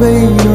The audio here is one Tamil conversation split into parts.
没有。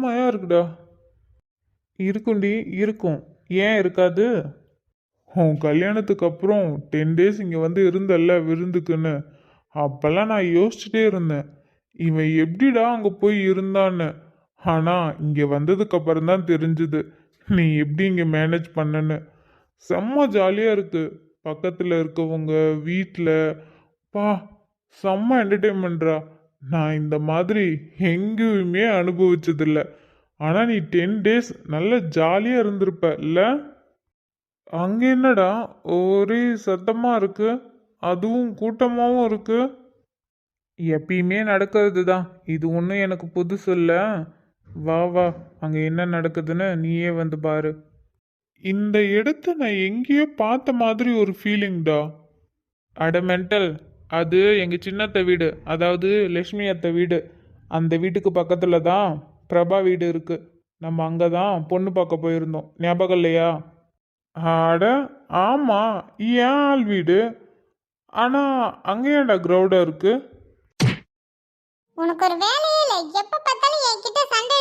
செம்மையா இருக்குடா. இருக்கும்டி இருக்கும். ஏன் இருக்காது? உன் கல்யாணத்துக்கு அப்புறம் டென் டேஸ் இங்கே வந்து இருந்தல்ல விருந்துக்குன்னு. அப்போல்லாம் நான் யோசிச்சுட்டே இருந்தேன். இவன் எப்படிடா அங்கே போய் இருந்தான்னு. ஆனால் இங்கே வந்ததுக்கு அப்புறம் தான் தெரிஞ்சுது. நீ எப்படி இங்கே மேனேஜ் பண்ணன்னு. செம்ம ஜாலியாக இருக்கு. பக்கத்தில் இருக்கவங்க வீட்டில் பா செம்ம என்டர்டெயின்மெண்ட்ரா நான் இந்த மாதிரி எங்கேயுமே அனுபவிச்சதில்ல. ஆனால் நீ டென் டேஸ் நல்ல ஜாலியாக இருந்திருப்ப இல்லை அங்கே என்னடா ஒரே சத்தமாக இருக்கு? அதுவும் கூட்டமாகவும் இருக்கு. எப்பயுமே நடக்கிறது தான் இது ஒன்றும் எனக்கு புதுசு இல்லை. வா வா அங்கே என்ன நடக்குதுன்னு நீயே வந்து பாரு. இந்த இடத்த நான் எங்கேயோ பார்த்த மாதிரி ஒரு ஃபீலிங்டா அட மென்டல் அது எங்கள் சின்னத்த வீடு அதாவது லக்ஷ்மி அத்தை வீடு. அந்த வீட்டுக்கு பக்கத்தில் தான் பிரபா வீடு இருக்குது நம்ம அங்கே தான் பொண்ணு பார்க்க போயிருந்தோம். ஞாபகம் இல்லையா? அட ஆமாம் ஏன் ஆள் வீடு. ஆனால் அங்கே ஏன்டா க்ரௌடாக இருக்குது உனக்கு ஒரு வேலையே இல்லை. எப்போ பார்த்தாலும் என்கிட்ட சண்டை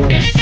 இருக்கிற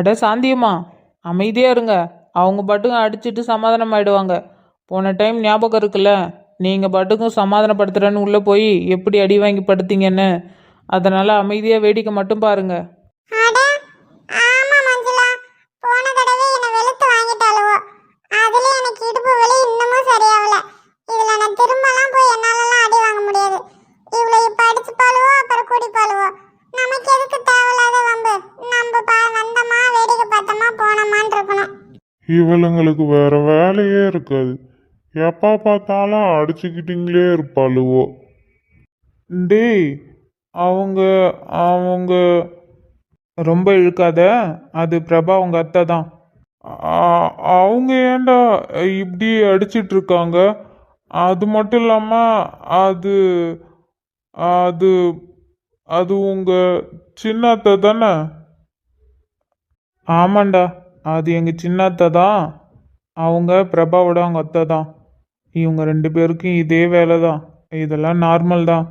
அட சாந்தியம்மா அமைதியாக இருங்க. அவங்க பாட்டுக்கும் அடிச்சிட்டு சமாதானம் ஆயிடுவாங்க போன டைம் ஞாபகம் இருக்குல்ல நீங்கள் பாட்டுக்கும் சமாதானப்படுத்துகிறேன்னு உள்ளே போய் எப்படி அடி வாங்கி படுத்தீங்கன்னு. அதனால் அமைதியாக வேடிக்கை மட்டும் பாருங்கள் இவளுங்களுக்கு வேற வேலையே இருக்காது. எப்போ பார்த்தாலும் அடிச்சுக்கிட்டீங்களே இருப்பாளுவோ. டேய் அவங்க அவங்க ரொம்ப இழுக்காத? அது பிரபா அவங்க அத்தை தான். அவங்க ஏன்டா இப்படி அடிச்சிட்டு இருக்காங்க அது மட்டும் இல்லாமல் அது அது அது உங்க சின்ன அத்தை தானே? ஆமாண்டா. அது எங்கள் சின்ன அத்தை தான். அவங்க பிரபாவோட அவங்க அத்தை தான். இவங்க ரெண்டு பேருக்கும் இதே வேலை தான். இதெல்லாம் நார்மல் தான்.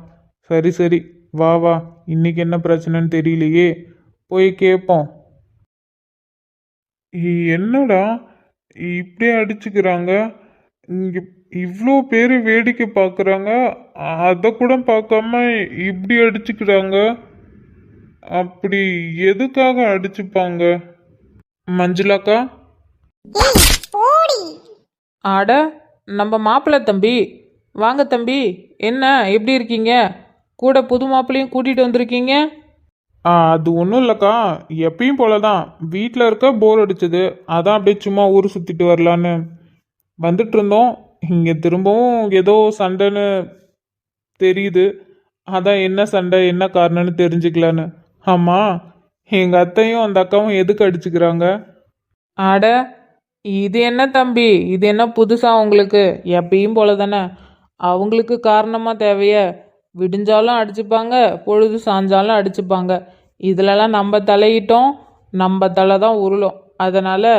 சரி சரி. வா வா. இன்னைக்கு என்ன பிரச்சனைன்னு தெரியலையே. போய் கேட்போம். என்னடா? இப்படியே அடிச்சுக்கிறாங்க. இங்கே இவ்வளோ பேர் வேடிக்கை பார்க்குறாங்க அதை கூட பார்க்காம இப்படி அடிச்சுக்கிறாங்க. அப்படி எதுக்காக அடிச்சுப்பாங்க? மஞ்சுளாக்கா? ஏய் போடி. அட நம்ம மாப்பிள்ளை தம்பி. வாங்க தம்பி என்ன எப்படி இருக்கீங்க? கூட புது மாப்பிள்ளையும் கூட்டிகிட்டு வந்திருக்கீங்க? ஆ அது ஒன்றும் இல்லைக்கா. எப்பயும் போல தான் வீட்டில் இருக்க போர் அடிச்சது. அதான் அப்படியே சும்மா ஊர் சுற்றிட்டு வரலான்னு. வந்துட்டு இருந்தோம். இங்கே திரும்பவும் ஏதோ சண்டைன்னு தெரியுது. அதான் என்ன சண்டை என்ன காரணம்னு தெரிஞ்சுக்கலான்னு. ஆமாம் எங்கள் அத்தையும் அந்த அக்காவும் எதுக்கு அடிச்சுக்கிறாங்க? அட இது என்ன தம்பி? இது என்ன புதுசா உங்களுக்கு? எப்பயும் போல தானே அவங்களுக்கு காரணமாக தேவைய விடிஞ்சாலும் அடிச்சுப்பாங்க பொழுது சாஞ்சாலும் அடிச்சுப்பாங்க. இதுலலாம் நம்ம தலையிட்டோம் நம்ம தலை தான் உருளும். அதனால்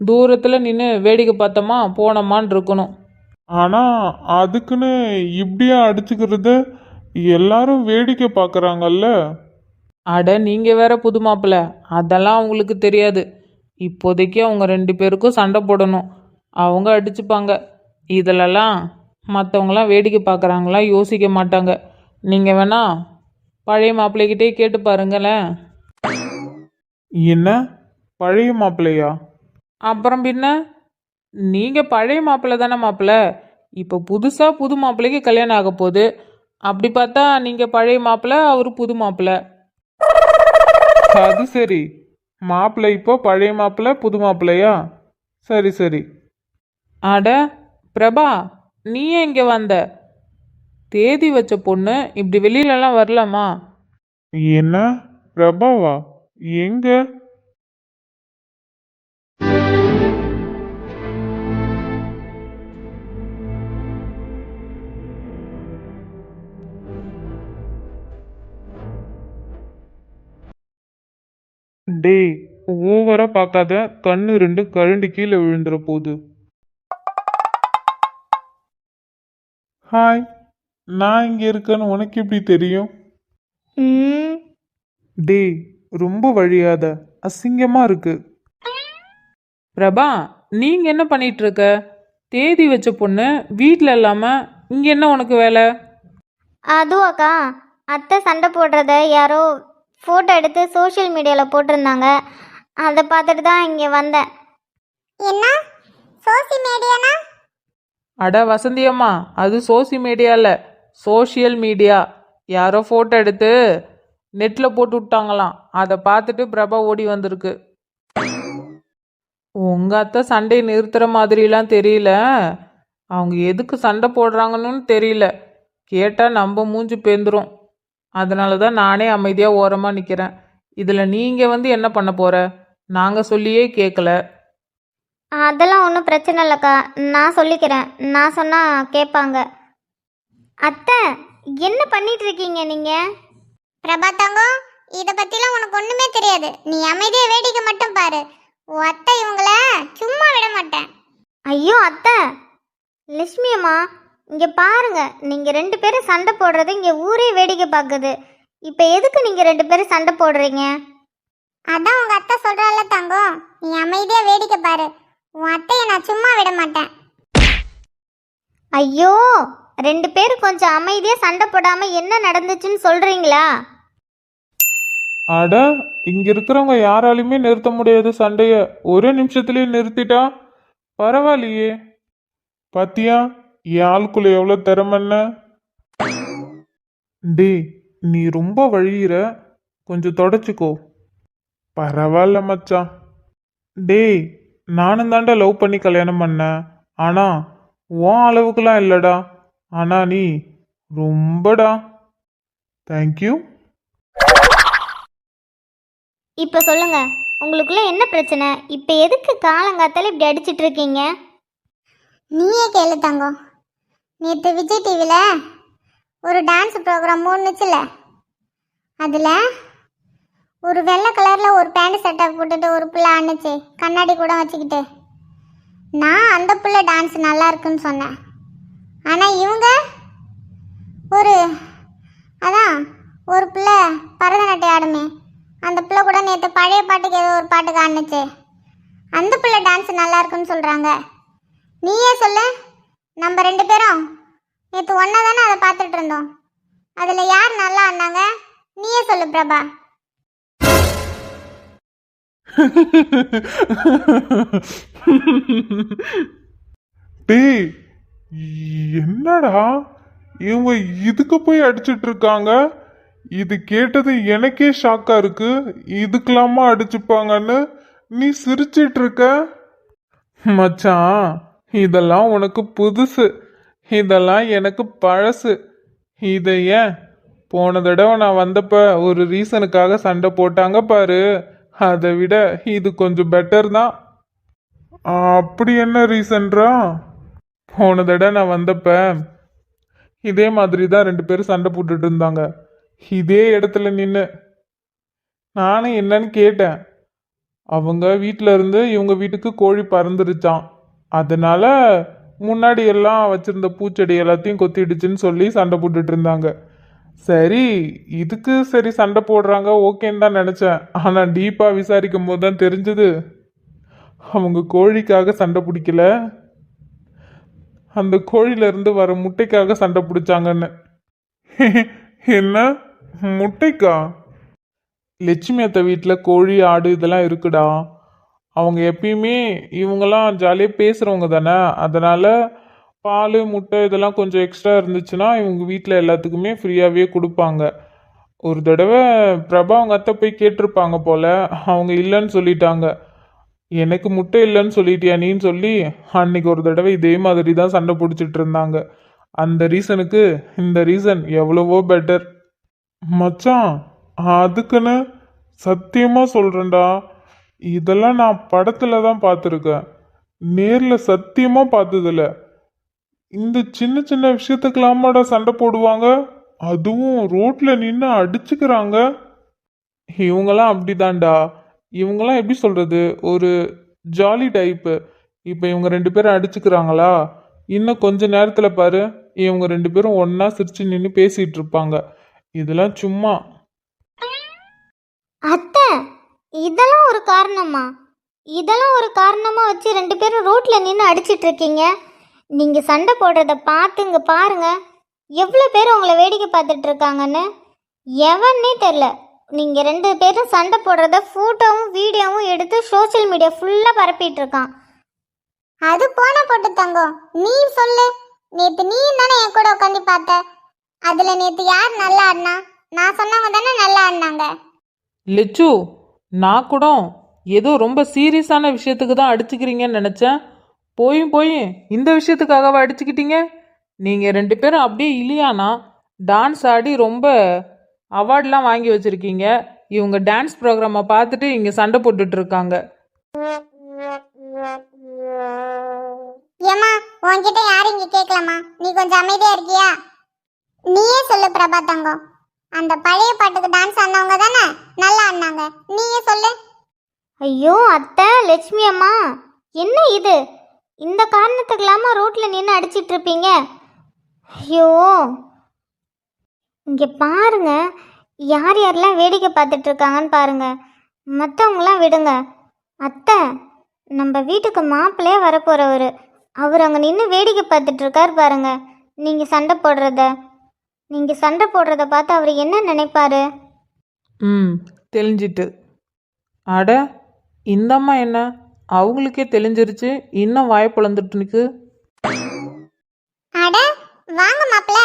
தூரத்தில் நின்று வேடிக்கை பார்த்தோமா போனோமான்னு இருக்கணும். ஆனால் அதுக்குன்னு இப்படியா அடிச்சுக்கிறது? எல்லாரும் வேடிக்கை பார்க்குறாங்கல்ல? அட நீங்கள் வேற புது மாப்பிள்ளை. அதெல்லாம் அவங்களுக்கு தெரியாது. இப்போதைக்கு அவங்க ரெண்டு பேருக்கும் சண்டை போடணும். அவங்க அடிச்சுப்பாங்க. இதிலலாம் மற்றவங்களாம் வேடிக்கை பார்க்குறாங்களா யோசிக்க மாட்டாங்க. நீங்கள் வேணா பழைய மாப்பிள்ளைகிட்டே கேட்டு பாருங்களேன். என்ன? பழைய மாப்பிள்ளையா? அப்புறம் பின்ன? நீங்கள் பழைய மாப்பிள்ளை தானே மாப்பிள்ளை. இப்போ புதுசாக புது மாப்பிள்ளைக்கு கல்யாணம் ஆக போகுது. அப்படி பார்த்தா நீங்கள் பழைய மாப்பிள்ளை அவர் புது மாப்பிள்ளை. அது சரி. மாப்பிள்ளை இப்போ பழைய மாப்பிள்ளை புது மாப்பிள்ளையா? சரி சரி. அட பிரபா நீ இங்கே வந்த? தேதி வச்ச பொண்ணு இப்படி வெளியிலலாம் வரலாமா? என்ன? பிரபாவா? எங்கே? டேய் ஓவரா பார்க்காத கண்ணு ரெண்டு கழண்டு கீழே விழுந்துற போகுது ஹாய் நான் இங்க இருக்கேன்னு உனக்கு எப்படி தெரியும்? ம். டேய் ரொம்ப வழியாத அசிங்கமா இருக்கு. பிரபா நீங்கள் என்ன பண்ணிட்டு இருக்க தேதி வச்ச பொண்ணு வீட்டில் இல்லாமல் இங்கே என்ன உனக்கு வேலை? அதுவாக்கா அத்தை சண்டை போடுறத யாரோ ஃபோட்டோ எடுத்து சோஷியல் மீடியாவில் போட்டிருந்தாங்க. அதை பார்த்துட்டு தான் இங்கே வந்தேன். என்ன? சோஷியல் மீடியானா அட வசந்தியம்மா அது சோசி மீடியாவில் சோஷியல் மீடியா யாரோ ஃபோட்டோ எடுத்து நெட்டில் போட்டு விட்டாங்களாம். அதை பார்த்துட்டு பிரபா ஓடி வந்திருக்கு. உங்கள் அத்தை சண்டையை நிறுத்துகிற மாதிரிலாம் தெரியல. அவங்க எதுக்கு சண்டை போடுறாங்கன்னு தெரியல. கேட்டால் நம்ம மூஞ்சி பேந்துரும். அதனால தான் நானே அமைதியாக ஓரமாக நிற்கிறேன் இதில் நீங்கள் வந்து என்ன பண்ண போகிற நாங்கள் சொல்லியே கேட்கல அதெல்லாம் ஒன்றும் பிரச்சனை இல்லைக்கா. நான் சொல்லிக்கிறேன். நான் சொன்னால் கேட்பாங்க. அத்தை என்ன பண்ணிட்டு இருக்கீங்க நீங்கள் பிரபா தங்கம் இதை பற்றிலாம் உனக்கு ஒன்றுமே தெரியாது. நீ அமைதியாக வேடிக்கை மட்டும் பாரு. உன் அத்தை இவங்கள சும்மா விட மாட்டேன். ஐயோ அத்தை. லட்சுமி அம்மா இங்கே பாருங்க நீங்கள் ரெண்டு பேரும் சண்டை போடுறது இங்கே ஊரே வேடிக்கை பார்க்குது இப்போ எதுக்கு நீங்கள் ரெண்டு பேரும் சண்டை போடுறீங்க? அதான் உங்கள் அத்தை சொல்கிறால தங்கம் நீ அமைதியாக வேடிக்கை பாரு. உன் அத்தையை நான் சும்மா விட மாட்டேன். ஐயோ ரெண்டு பேரும் கொஞ்சம் அமைதியாக சண்டை போடாமல் என்ன நடந்துச்சுன்னு சொல்கிறீங்களா அட இங்க இருக்கிறவங்க யாராலையுமே நிறுத்த முடியாது சண்டைய. ஒரே நிமிஷத்துலயே நிறுத்திட்டா? பரவாயில்லையே. பாத்தியா? என் ஆளுக்குள்ள எவ்வளவு திறமன்னு டேய் நீ ரொம்ப வழியிற. கொஞ்சம் தொடச்சிக்கோ. பரவாயில்ல மச்சான். டேய் நானும் தாண்டா லவ் பண்ணி கல்யாணம் பண்ணேன். ஆனா உன் அளவுக்குலாம் இல்லடா. ஆனா நீ ரொம்படா. தேங்க்யூ இப்போ சொல்லுங்க உங்களுக்குள்ள என்ன பிரச்சனை? இப்போ எதுக்கு காலங்காத்தால இப்படி அடிச்சிட்டு இருக்கீங்க? நீயே கேளு தங்கம். நேற்று விஜய் டிவியில் ஒரு டான்ஸ் ப்ரோக்ராம் ஒன்றுச்சுல அதில் ஒரு வெள்ளை கலரில் ஒரு பேண்ட் சட்டை போட்டுட்டு ஒரு பிள்ளை ஆணுச்சு கண்ணாடி கூட வச்சுக்கிட்டு. நான் அந்த பிள்ளை டான்ஸ் நல்லா இருக்குன்னு சொன்னேன். ஆனால் இவங்க ஒரு அதான் ஒரு பிள்ளை பரதநாட்டியம் ஆடுமே அந்த பிள்ளை கூட நேற்று பழைய பாட்டுக்கு ஏதோ ஒரு பாட்டுக்கு ஆடுனுச்சு அந்த பிள்ளை டான்ஸ் நல்லா இருக்குன்னு சொல்கிறாங்க நீயே சொல்லு. நம்ம ரெண்டு பேரும் நேற்று ஒன்றா தானே அதை பார்த்துட்டு இருந்தோம். அதில் யார் நல்லா ஆனாங்க? நீயே சொல்லு பிரபா. டேய் என்னடா? இவங்க இதுக்கு போய் அடிச்சிட்டு இருக்காங்க? இது கேட்டது எனக்கே ஷாக்கா இருக்கு. இதுக்கெல்லாமா அடிச்சுப்பாங்கன்னு நீ சிரிச்சிட்டு இருக்க? மச்சான் இதெல்லாம் உனக்கு புதுசு. இதெல்லாம் எனக்கு பழசு. இதை ஏன்? போன தடவை நான் வந்தப்ப ஒரு ரீசனுக்காக சண்டை போட்டாங்க பாரு. அதை விட இது கொஞ்சம் பெட்டர் தான். அப்படி என்ன ரீசன்றா? போன தடவை நான் வந்தப்ப இதே மாதிரி தான் ரெண்டு பேரும் சண்டை போட்டுட்டு இருந்தாங்க. இதே இடத்துல நின்று நானும் என்னன்னு கேட்டேன். அவங்க வீட்டில் இருந்து இவங்க வீட்டுக்கு கோழி பறந்துருச்சான் அதனால முன்னாடி எல்லாம் வச்சிருந்த பூச்செடி எல்லாத்தையும் கொத்திடுச்சுன்னு சொல்லி சண்டை போட்டுட்டு இருந்தாங்க. சரி இதுக்கு சரி சண்டை போடுறாங்க ஓகேன்னு தான் நினச்சேன். ஆனால் டீப்பாக விசாரிக்கும் போது தான் தெரிஞ்சது. அவங்க கோழிக்காக சண்டை பிடிக்கல. அந்த கோழியிலேருந்து வர முட்டைக்காக சண்டை பிடிச்சாங்கன்னு. என்ன? முட்டைக்கா? லட்சுமி அத்தை வீட்டில் கோழி ஆடு இதெல்லாம் இருக்குடா. அவங்க எப்பயுமே இவங்கெல்லாம் ஜாலியாக பேசுகிறவங்க தானே. அதனால் பால் முட்டை இதெல்லாம் கொஞ்சம் எக்ஸ்ட்ரா இருந்துச்சுன்னா இவங்க வீட்டில் எல்லாத்துக்குமே ஃப்ரீயாகவே கொடுப்பாங்க. ஒரு தடவை பிரபா அவங்க அத்தை போய் கேட்டிருப்பாங்க போல் அவங்க இல்லைன்னு சொல்லிட்டாங்க. எனக்கு முட்டை இல்லைன்னு சொல்லிட்டியா நீன்னு சொல்லி? அன்னைக்கு ஒரு தடவை இதே மாதிரி தான் சண்டை பிடிச்சிட்டு இருந்தாங்க. அந்த ரீசனுக்கு இந்த ரீசன் எவ்வளவோ பெட்டர் மச்சான் அதுக்குன்னு சத்தியமாக சொல்கிறேன்டா இதெல்லாம் நான் படத்துல தான் பார்த்துருக்கேன். நேரில் சத்தியமாக பார்த்ததில்ல. இந்த சின்ன சின்ன விஷயத்துக்கெல்லாமாடா சண்டை போடுவாங்க? அதுவும் ரோட்டில் நின்று அடிச்சுக்கிறாங்க? இவங்கெல்லாம் அப்படிதான்டா. இவங்கெல்லாம் எப்படி சொல்கிறது ஒரு ஜாலி டைப்பு. இப்போ இவங்க ரெண்டு பேரும் அடிச்சுக்கிறாங்களா? இன்னும் கொஞ்ச நேரத்தில் பாரு. இவங்க ரெண்டு பேரும் ஒன்றா சிரிச்சு நின்று பேசிகிட்டு இருப்பாங்க. இதெல்லாம் சும்மா. அத்தை இதெல்லாம் ஒரு காரணமா? இதெல்லாம் ஒரு காரணமாக வச்சு ரெண்டு பேரும் ரோட்டில் நின்று அடிச்சிட்டு இருக்கீங்க நீங்கள் சண்டை போடுறத பார்த்துங்க பாருங்க. எவ்வளோ பேர் உங்களை வேடிக்கை பார்த்துட்டு இருக்காங்கன்னு எவன்னே தெரில. நீங்கள் ரெண்டு பேரும் சண்டை போடுறத ஃபோட்டோவும் வீடியோவும் எடுத்து சோஷியல் மீடியா ஃபுல்லாக பரப்பிட்டு இருக்கான் அது போன போட்டு தங்கம். நீ சொல்லு. நேற்று நீ தானே என் கூட உட்காந்து பார்த்த? அதில் நேற்று யார் நல்லா ஆடினா? நான் சொன்னவங்க தானே நல்லா ஆடினாங்க. லிச்சு நான் கூட ஏதோ ரொம்ப சீரியஸான விஷயத்துக்கு தான் அடிச்சுக்கிறீங்கன்னு நினச்சேன். போயும் போயும் இந்த விஷயத்துக்காகவா அடிச்சுக்கிட்டீங்க? நீங்கள் ரெண்டு பேரும் அப்படியே இல்லையானா டான்ஸ் ஆடி ரொம்ப அவார்ட்லாம் வாங்கி வச்சுருக்கீங்க. இவங்க டான்ஸ் ப்ரோக்ராமை பார்த்துட்டு இங்கே சண்டை போட்டுட்டு இருக்காங்க. ஏமா உன்கிட்ட யாரும் இங்கே கேட்கலாமா நீ கொஞ்சம் அமைதியா இருக்கியா? நீயே சொல்லு பிரபா தங்கம். அந்த பழைய பாட்டுக்கு டான்ஸ் ஆனவங்க தானே? நல்லா ஆடினாங்க. நீயே சொல்லு. ஐயோ அத்தை லட்சுமி அம்மா என்ன இது? இந்த காரணத்துக்கு ரோட்டில் நின்று அடிச்சிட்டு இருப்பீங்க. ஐயோ. இங்கே பாருங்க. யார் யாரெல்லாம் வேடிக்கை பார்த்துட்டு இருக்காங்கன்னு பாருங்க. மற்றவங்களாம் விடுங்க. அத்தை நம்ம வீட்டுக்கு மாப்பிள்ளையே வரப்போகிறவர் அவர் அங்கே நின்று வேடிக்கை பார்த்துட்டு இருக்கார் பாருங்க. நீங்கள் சண்டை போடுறத. நீங்கள் சண்டை போடுறத பார்த்து அவர் என்ன நினைப்பாரு? ம் தெளிஞ்சிட்டு. அட இந்தம்மா என்ன? அவங்களுக்கே தெளிஞ்சிருச்சு. இன்னும் வாயை பிளந்துட்டு நிற்கு அட வாங்க மாப்பிள்ள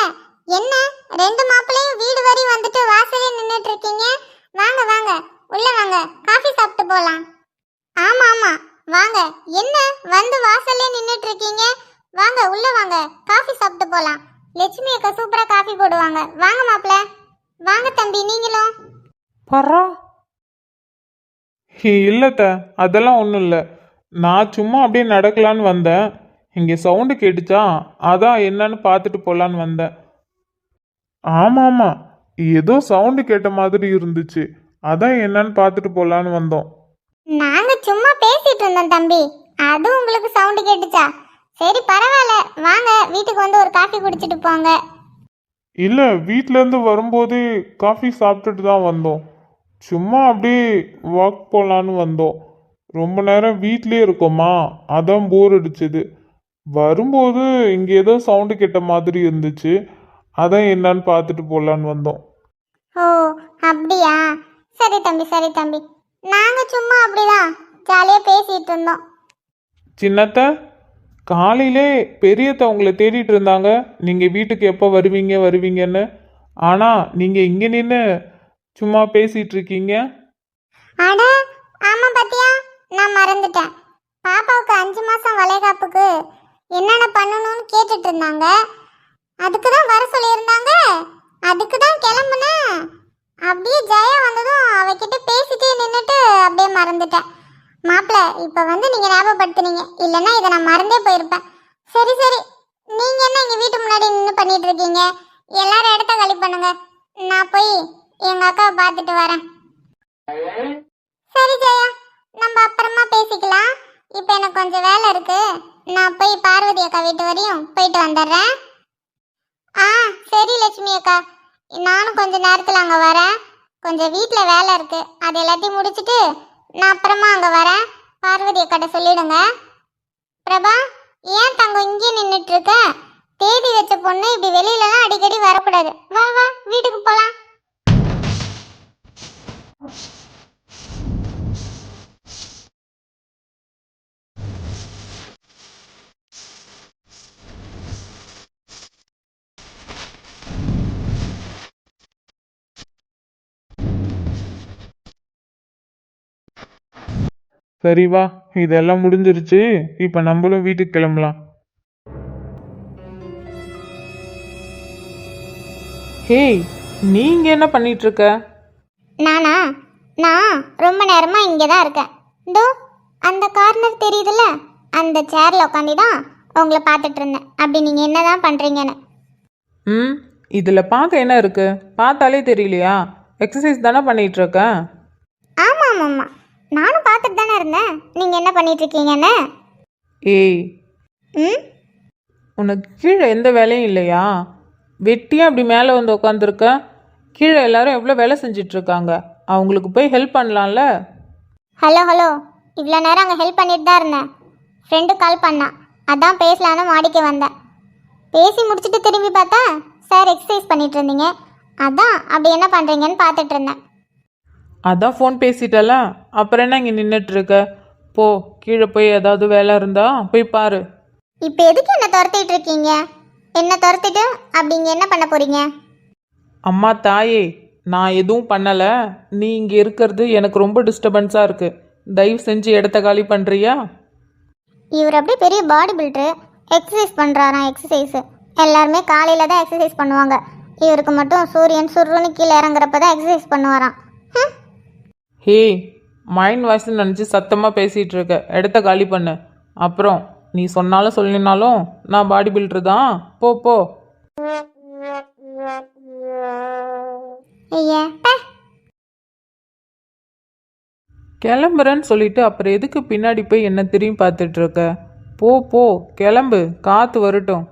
என்ன ரெண்டு மாப்பிள்ளையும் வீடு வரி வந்துட்டு வாசலே நின்றுட்டு இருக்கீங்க? வாங்க வாங்க. உள்ள வாங்க. காஃபி சாப்பிட்டு போலாம். ஆமா ஆமா. வாங்க. என்ன வந்து வாசல்லே நின்றுட்டு இருக்கீங்க? வாங்க உள்ள வாங்க. காஃபி சாப்பிட்டு போலாம். லட்சுமி அக்கா சூப்பரா காஃபி போடுவாங்க. வாங்க மாப்பிள்ள. வாங்க தம்பி நீங்களும். பர்றா. இல்லைத்த அதெல்லாம் ஒன்றும் இல்லை. நான் சும்மா அப்படியே நடக்கலான்னு வந்தேன். இங்கே சவுண்டு கேட்டுச்சா? அதான் என்னன்னு பார்த்துட்டு போகலான்னு வந்தேன். ஆமாம் ஆமாம் ஏதோ சவுண்டு கேட்ட மாதிரி இருந்துச்சு. அதான் என்னன்னு பார்த்துட்டு போகலான்னு வந்தோம். நாங்க சும்மா பேசிட்டு இருந்தோம் தம்பி. அது உங்களுக்கு சவுண்ட் கேட்டுச்சா? சரி பரவாயில்ல. வாங்க வீட்டுக்கு வந்து ஒரு காஃபி குடிச்சிட்டு போங்க. இல்லை வீட்டிலேருந்து வரும்போதே காஃபி சாப்பிட்டுட்டு தான் வந்தோம். சும்மா அப்படியே வாக் போகலான்னு வந்தோம். ரொம்ப நேரம் வீட்லயே இருக்கோமா? அதான் போர் அடிச்சது. வரும்போது இங்கே ஏதோ சவுண்டு கேட்ட மாதிரி இருந்துச்சு. அதான் என்னன்னு பார்த்துட்டு போகலான்னு வந்தோம். ஓ அப்படியா? சரி தம்பி சரி தம்பி. நாங்க சும்மா அப்படிதான். ஜாலியா பேசிட்டு இருந்தோம். சின்னத்த? காலையிலே பெரியத்த உங்களை தேடிட்டு இருந்தாங்க. நீங்கள் வீட்டுக்கு எப்போ வருவீங்க வருவீங்கன்னு. ஆனால் நீங்கள் இங்கே நின்று சும்மா பேசிகிட்டு இருக்கீங்க. அட ஆமா பாத்தியா? நான் மறந்துட்டேன். பாப்பாவுக்கு அஞ்சு மாசம் வளைகாப்புக்கு என்னென்ன பண்ணணும்னு கேட்டுட்டு இருந்தாங்க. அதுக்கு தான் வர சொல்லியிருந்தாங்க. அதுக்கு தான் கிளம்புனேன். அப்படியே ஜெயா வந்ததும் அவகிட்ட பேசிட்டே நின்றுட்டு அப்படியே மறந்துட்டேன். மாப்பிள்ள இப்போ வந்து நீங்கள் ஞாபகப்படுத்துனீங்க. இல்லைன்னா இதை நான் மறந்தே போயிருப்பேன். சரி சரி. நீங்கள் என்ன இங்கே வீட்டு முன்னாடி நின்று பண்ணிட்டு இருக்கீங்க எல்லாரும் இடத்த காலி பண்ணுங்க. நான் போய் எங்கள் அக்காவை பார்த்துட்டு வரேன். சரி ஜெயா. நம்ம அப்புறமா பேசிக்கலாம். இப்போ எனக்கு கொஞ்சம் வேலை இருக்கு. நான் போய் பார்வதி அக்கா வீட்டு வரையும் போயிட்டு வந்துடுறேன். ஆ சரி லட்சுமி அக்கா. நானும் கொஞ்சம் நேரத்தில் அங்கே வரேன். கொஞ்சம் வீட்டில் வேலை இருக்குது அது எல்லாத்தையும் முடிச்சுட்டு நான் அப்புறமா அங்கே வரேன். பார்வதி அக்காட்ட சொல்லிடுங்க. பிரபா ஏன் தங்க இங்கே நின்றுட்டு இருக்க தேதி வச்ச பொண்ணு இப்படி வெளியிலலாம் அடிக்கடி வரக்கூடாது. வா வா வீட்டுக்கு போகலாம் சரி வா இதெல்லாம் முடிஞ்சிருச்சு. இப்போ நம்மளும் வீட்டுக்கு கிளம்பலாம். ஹேய் நீங்கள் என்ன பண்ணிட்டு இருக்க நானா? நான் ரொம்ப நேரமாக இங்கே தான் இருக்கேன். இதோ அந்த கார்னர் தெரியுதுல்ல? அந்த சேரில் உட்காந்து தான் உங்களை பார்த்துட்டு இருந்தேன் அப்படி நீங்கள் என்ன தான் பண்ணுறீங்கன்னு ம் இதில் பார்க்க என்ன இருக்கு? பார்த்தாலே தெரியலையா? எக்ஸசைஸ் தானே பண்ணிட்டு இருக்க ஆமாம் ஆமாம். நானும் பார்த்துட்டு தானே இருந்தேன். நீங்கள் என்ன பண்ணிட்டு இருக்கீங்கன்னு ஏய். ம்? உனக்கு கீழே எந்த வேலையும் இல்லையா? வெட்டியா அப்படி மேலே வந்து உட்காந்துருக்க கீழே எல்லாரும் எவ்வளோ வேலை செஞ்சுட்டு இருக்காங்க அவங்களுக்கு போய் ஹெல்ப் பண்ணலாம்ல? Hello hello. இவ்வளோ நேரம் அங்கே ஹெல்ப் பண்ணிட்டு தான் இருந்தேன். ஃப்ரெண்டு கால் பண்ணான் அதான் பேசலான்னு மாடிக்கு வந்தேன். பேசி முடிச்சுட்டு திரும்பி பார்த்தா சார் எக்ஸசைஸ் பண்ணிட்டு இருந்தீங்க. அதான் அப்படி என்ன பண்ணுறீங்கன்னு பார்த்துட்டு இருந்தேன். அதான் ஃபோன் பேசிட்டல. அப்புறம் என்ன இங்கே நின்றுட்டு இருக்க போ கீழே போய் ஏதாவது வேலை இருந்தா போய் பாரு. இப்போ எதுக்கு என்ன துரத்திட்டு இருக்கீங்க? என்ன துரத்திட்டு? அப்படிங்க என்ன பண்ண போறீங்க? அம்மா தாயே நான் எதுவும் பண்ணலை. நீ இங்கே இருக்கிறது எனக்கு ரொம்ப டிஸ்டர்பன்ஸாக இருக்குது தயவு செஞ்சு இடத்த காலி பண்ணுறியா இவர் அப்படியே பெரிய பாடி பில்டரு எக்ஸசைஸ் பண்ணுறாராம் எக்ஸசைஸ் எல்லாருமே காலையில் தான் எக்ஸசைஸ் பண்ணுவாங்க. இவருக்கு மட்டும் சூரியன் சுருன்னு கீழே இறங்குறப்ப தான் எக்ஸசைஸ் பண்ணுவாராம். ஹம். ஹே மைண்ட் வாய்ஸ்னு நினச்சி சத்தமாக பேசிகிட்டு இருக்க இடத்த காலி பண்ணு. அப்புறம் நீ சொன்னாலும் சொல்லினாலும் நான் பாடி பில்டர் தான். போ போ. கிளம்புறேன்னு சொல்லிட்டு அப்புறம் எதுக்கு பின்னாடி போய் என்ன திரும்பி பார்த்துட்டு இருக்க போ போ. கிளம்பு. காற்று வரட்டும்.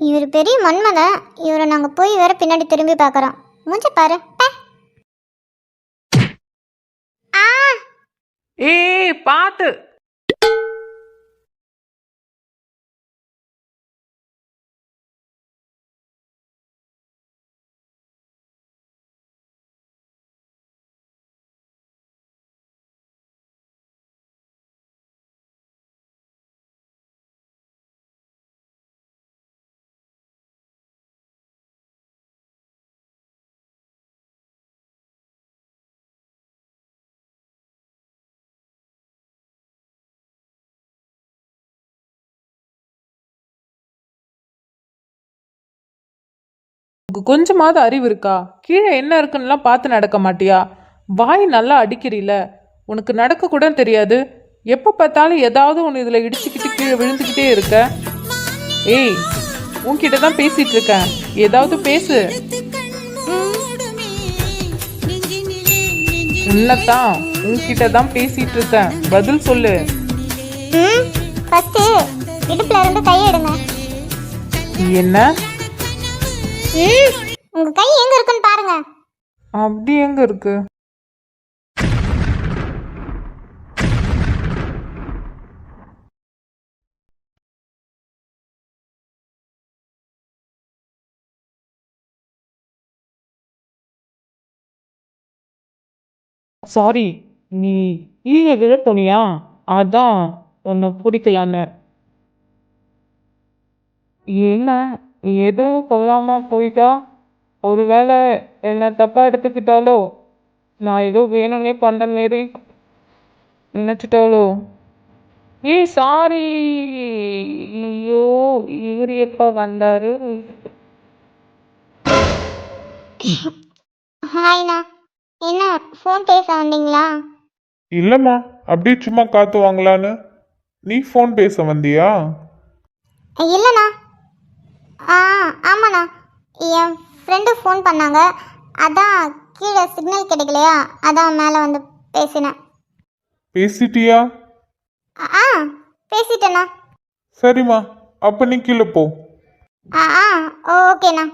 இவர் பெரிய மன்மத இவரை நாங்கள் போய் வேற பின்னாடி திரும்பி பார்க்குறோம். மூஞ்ச பாரு பே. ஆ ஏய் பார்த்து உனக்கு கொஞ்சமாவது அறிவு இருக்கா? கீழே என்ன இருக்குன்னுலாம் பார்த்து நடக்க மாட்டியா? வாய் நல்லா அடிக்கிறீல உனக்கு நடக்க கூட தெரியாது. எப்போ பார்த்தாலும் ஏதாவது ஒன்று இதில் இடிச்சுக்கிட்டு கீழே விழுந்துக்கிட்டே இருக்க. ஏய் உன்கிட்ட தான் பேசிட்டு இருக்கேன். ஏதாவது பேசு. உன்னைத்தான் உன்கிட்ட தான் பேசிட்டு இருக்கேன். பதில் சொல்லு. என்ன? உங்க உங்கள் கை எங்கே இருக்குன்னு பாருங்க. அப்படி எங்க இருக்கு? சாரி நீ ஈய விழ துணியா? அதான் உன்னை பிடிக்கலான்னு என்ன? எதுவும் சொல்லாம போயிட்டா ஒருவேளை என்ன தப்பா எடுத்துக்கிட்டாலோ? நான் ஏதோ வேணும்னே பண்ண மாரி நினைச்சிட்டாலோ? ஏய் சாரி ஐயோ இவர் எப்போ வந்தாரு? ஹாய்ண்ணா என்ன ஃபோன் பேச வந்தீங்களா? இல்லைம்மா அப்படியே சும்மா காத்து வாங்கலான்னு. நீ ஃபோன் பேச வந்தியா? இல்லைண்ணா ஆ ஆமாண்ணா. என் ஃப்ரெண்டு ஃபோன் பண்ணாங்க. அதான் கீழே சிக்னல் கிடைக்கலையா? அதான் மேலே வந்து பேசினேன். பேசிட்டியா? ஆ, பேசிட்டேண்ணா. சரிம்மா அப்ப நீ கீழே போ. ஆ ஆ ஓகேண்ணா.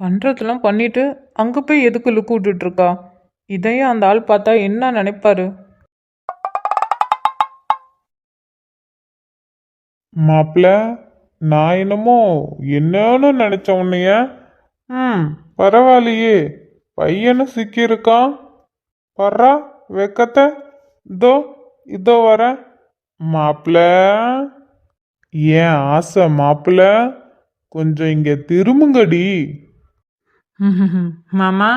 பண்ணுறதெல்லாம் பண்ணிட்டு அங்கே போய் எதுக்கு லுக்கு விட்டுட்டு இருக்கா? இதையும் அந்த ஆள் பார்த்தா என்ன நினைப்பாரு? மாப்பிள்ள நான் என்னமோ என்னன்னு நினைச்ச உன்னைய? ம் பரவாயில்லையே. பையனும் சிக்கியிருக்கான். பர்றா வெக்கத்தை. இதோ இதோ வரேன் மாப்பிள்ள ஏன் ஆசை மாப்பிள்ள கொஞ்சம் இங்க திரும்புங்கடி. மாமா?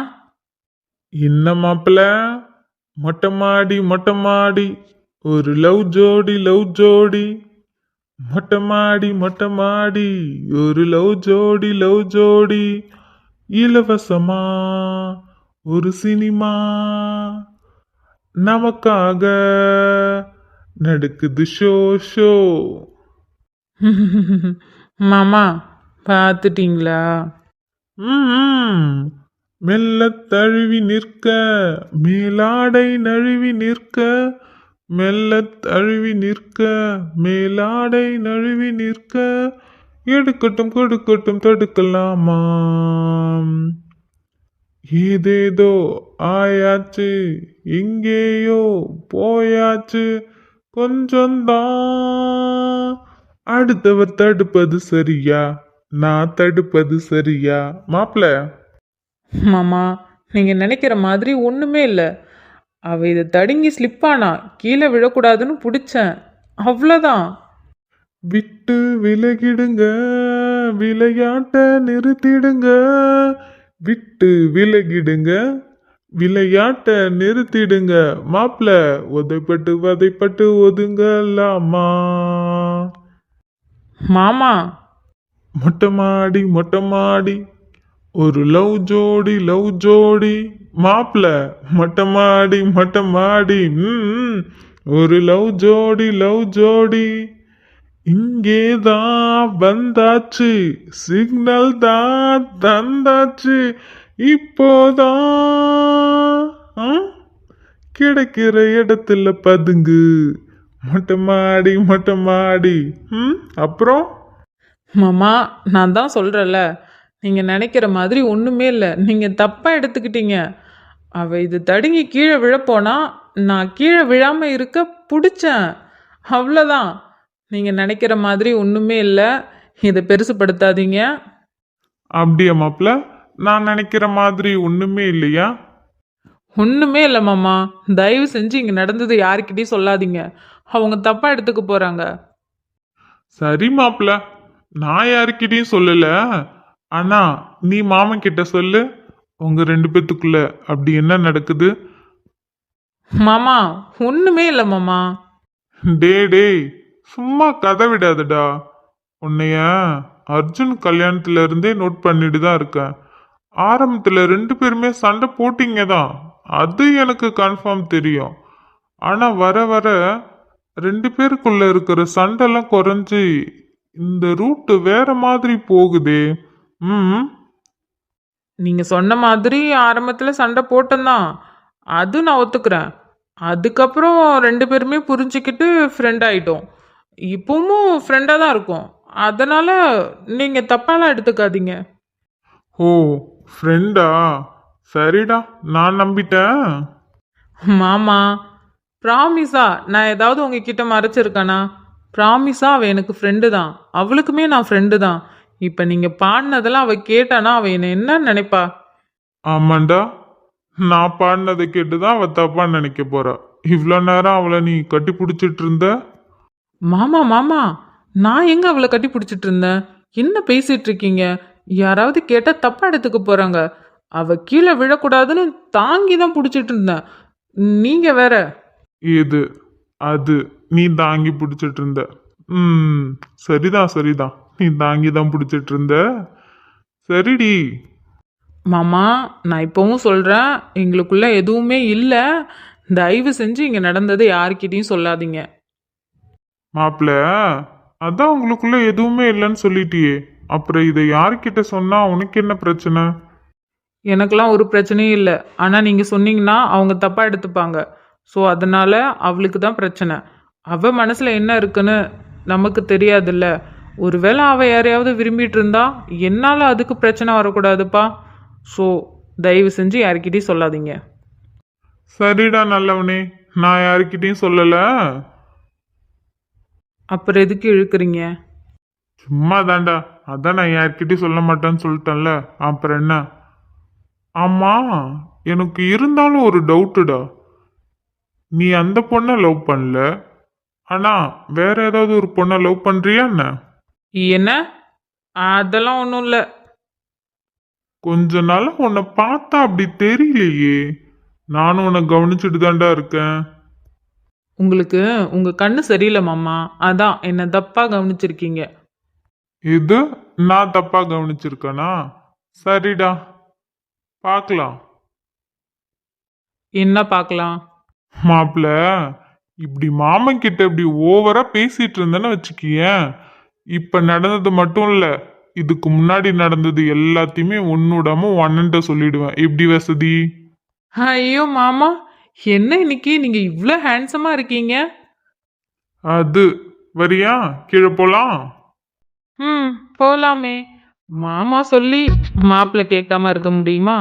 என்ன மாப்பிள்ள மொட்டை மாடி மொட்டை மாடி. ஒரு லவ் ஜோடி லவ் ஜோடி. மொட்டை மாடி மொட்டை மாடி ஒரு லவ் ஜோடி லவ் ஜோடி இலவசமா ஒரு சினிமா. நமக்காக நடக்குது ஷோ ஷோ. மாமா பார்த்துட்டீங்களா ம்ம். மெல்லத் தழுவி நிற்க மேலாடை நழுவி நிற்க மெல்லத் தழுவி நிற்க மேலாடை நழுவி நிற்க எடுக்கட்டும் கொடுக்கட்டும் தடுக்கலாமா? ஏதேதோ ஆயாச்சு எங்கேயோ போயாச்சு கொஞ்சம்தான் அடுத்தவர் தடுப்பது சரியா? நான் தடுப்பது சரியா? மாப்பிள்ள மாமா நீங்கள் நினைக்கிற மாதிரி ஒன்றுமே இல்லை. அவ இதை தடுங்கி ஸ்லிப்பானா கீழே விழக்கூடாதுன்னு பிடிச்சேன். அவ்வளோதான் விட்டு விலகிடுங்க விளையாட்ட நிறுத்திடுங்க. விட்டு விலகிடுங்க விளையாட்ட நிறுத்திடுங்க. மாப்பிள்ள உதைப்பட்டு வதைப்பட்டு ஒதுங்கலாமா? மாமா. மொட்டை மாடி மொட்டை மாடி. ஒரு லவ் ஜோடி லவ் ஜோடி. மாப்பிள மொட்டை மாடி மொட்டை மாடி ம், ஒரு லவ் ஜோடி லவ் ஜோடி. இங்கேதான் வந்தாச்சு. சிக்னல் தான் தந்தாச்சு. இப்போதான் ஆ? கிடைக்கிற இடத்துல பதுங்கு. மொட்டை மாடி மொட்டை மாடி ம் அப்புறம்? மாமா நான் தான் சொல்கிறேன்ல நீங்கள் நினைக்கிற மாதிரி ஒன்றுமே இல்லை. நீங்கள் தப்பாக எடுத்துக்கிட்டீங்க. அவ இது தடுங்கி கீழே விழப்போனா நான் கீழே விழாமல் இருக்க பிடிச்சேன். அவ்வளோதான் நீங்கள் நினைக்கிற மாதிரி ஒன்றுமே இல்லை. இதை பெருசுப்படுத்தாதீங்க அப்படியா மாப்ள? நான் நினைக்கிற மாதிரி ஒண்ணுமே இல்லையா? ஒன்றுமே இல்லை மாமா. தயவு செஞ்சு இங்கே நடந்தது யாருக்கிட்டையும் சொல்லாதீங்க. அவங்க தப்பாக எடுத்துக்க போகிறாங்க சரி மாப்ள. நான் யாருக்கிட்டையும் சொல்லல. ஆனா நீ மாமன் கிட்ட சொல்லு. உங்க ரெண்டு பேத்துக்குள்ள அப்படி என்ன நடக்குது? மாமா ஒன்றுமே இல்லை மாமா. டே டேய் சும்மா கதை விடாதடா. உன்னைய அர்ஜுன் கல்யாணத்துல இருந்தே நோட் பண்ணிட்டு தான் இருக்கேன். ஆரம்பத்துல ரெண்டு பேருமே சண்டை போட்டீங்க தான். அது எனக்கு கன்ஃபார்ம் தெரியும். ஆனா வர வர ரெண்டு பேருக்குள்ள இருக்கிற சண்டைலாம் குறைஞ்சு இந்த ரூட்டு வேற மாதிரி போகுதே. ம் நீங்கள் சொன்ன மாதிரி ஆரம்பத்தில் சண்டை போட்டோம்தான் அது நான் ஒத்துக்கிறேன். அதுக்கப்புறம் ரெண்டு பேருமே புரிஞ்சுக்கிட்டு ஃப்ரெண்ட் ஆயிட்டோம். இப்பவும் ஃப்ரெண்டாக தான் இருக்கோம். அதனால் நீங்கள் தப்பாலாம் எடுத்துக்காதீங்க. ஓ ஃப்ரெண்டா சரிடா நான் நம்பிட்டேன். மாமா ப்ராமிஸா நான் ஏதாவது உங்ககிட்ட மறைச்சிருக்கேனா? ப்ராமிஸா அவள் எனக்கு ஃப்ரெண்டு தான். அவளுக்குமே நான் ஃப்ரெண்டு தான். இப்போ நீங்கள் பாடினதெல்லாம் அவள் கேட்டானா அவள் என்னை என்ன நினைப்பா? ஆமாண்டா நான் பாடினதை கேட்டு தான் அவ தப்பா நினைக்க போறா. இவ்வளோ நேரம் அவளை நீ கட்டி பிடிச்சிட்டு இருந்த? மாமா மாமா நான் எங்க அவளை கட்டி பிடிச்சிட்டு இருந்தேன்? என்ன பேசிட்டு இருக்கீங்க? யாராவது கேட்டா தப்பா எடுத்துக்க போறாங்க. அவ கீழே விழக்கூடாதுன்னு தாங்கி தான் பிடிச்சிட்டு இருந்தேன். நீங்க வேற. இது அது நீ தாங்கி பிடிச்சிட்டு இருந்த. ம் சரிதான் சரிதான். நீ தாங்கி தான் பிடிச்சிட்டு இருந்த சரிடி. மாமா நான் இப்பவும் சொல்றேன் எங்களுக்குள்ள எதுவுமே இல்லை. தயவு செஞ்சு இங்க நடந்ததை யாருக்கிட்டையும் சொல்லாதீங்க. மாப்பிள்ள அதான் உங்களுக்குள்ள எதுவுமே இல்லைன்னு சொல்லிட்டியே. அப்புறம் இதை யார்கிட்ட சொன்னா உனக்கு என்ன பிரச்சனை? எனக்கெல்லாம் ஒரு பிரச்சனையும் இல்லை. ஆனால் நீங்கள் சொன்னீங்கன்னா அவங்க தப்பாக எடுத்துப்பாங்க. ஸோ அதனால அவளுக்கு தான் பிரச்சனை. அவள் மனசில் என்ன இருக்குன்னு நமக்கு தெரியாதுல்ல. ஒருவேளை அவள் யாரையாவது விரும்பிட்டு இருந்தா என்னால் அதுக்கு பிரச்சனை வரக்கூடாதுப்பா. ஸோ தயவு செஞ்சு யார்கிட்டயும் சொல்லாதீங்க. சரிடா நல்லவனே நான் யாருக்கிட்டையும் சொல்லல. அப்புறம் எதுக்கு இழுக்கிறீங்க? சும்மா தாண்டா அதான் நான் யார்கிட்டயும் சொல்ல மாட்டேன்னு சொல்லிட்டேன்ல அப்புறம் என்ன? ஆமா எனக்கு இருந்தாலும் ஒரு டவுட்டுடா. நீ அந்த பொண்ணை லவ் பண்ணல ஆனா வேற ஏதாவது ஒரு பொண்ணை லவ் பண்றியா என்ன? என்ன? அதெல்லாம் ஒன்றும் இல்லை. கொஞ்ச நாளா உன்னை பார்த்தா அப்படி தெரியலையே. நானும் உன்னை கவனிச்சுட்டு தான்டா இருக்கேன். உங்களுக்கு உங்கள் கண்ணு சரியில்லை மாமா. அதான் என்னை தப்பாக கவனிச்சிருக்கீங்க. இது நான் தப்பா கவனிச்சிருக்கேனா? சரிடா பார்க்கலாம். என்ன பார்க்கலாம்? மாப்பிள்ள இப்படி மாமன் கிட்ட இப்படி ஓவரா பேசிட்டு இருந்தேன்னு வச்சுக்கியேன். இப்ப நடந்தது மட்டும் இல்ல இதுக்கு முன்னாடி நடந்தது எல்லாத்தையுமே ஒன்னுடாம ஒன்னன்ட்ட சொல்லிடுவேன். எப்படி வசதி? ஐயோ மாமா என்ன இன்னைக்கு? நீங்க இவ்வளோ ஹேண்ட்ஸமா இருக்கீங்க. அது வரியா? கீழே போலாம்? ம் போலாமே. மாமா சொல்லி மாப்பிள்ளை கேட்காம இருக்க முடியுமா?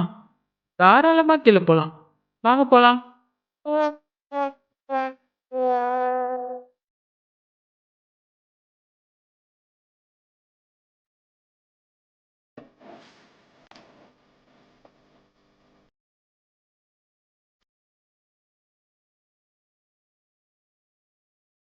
தாராளமா கீழே போலாம். வாங்க போலாம்.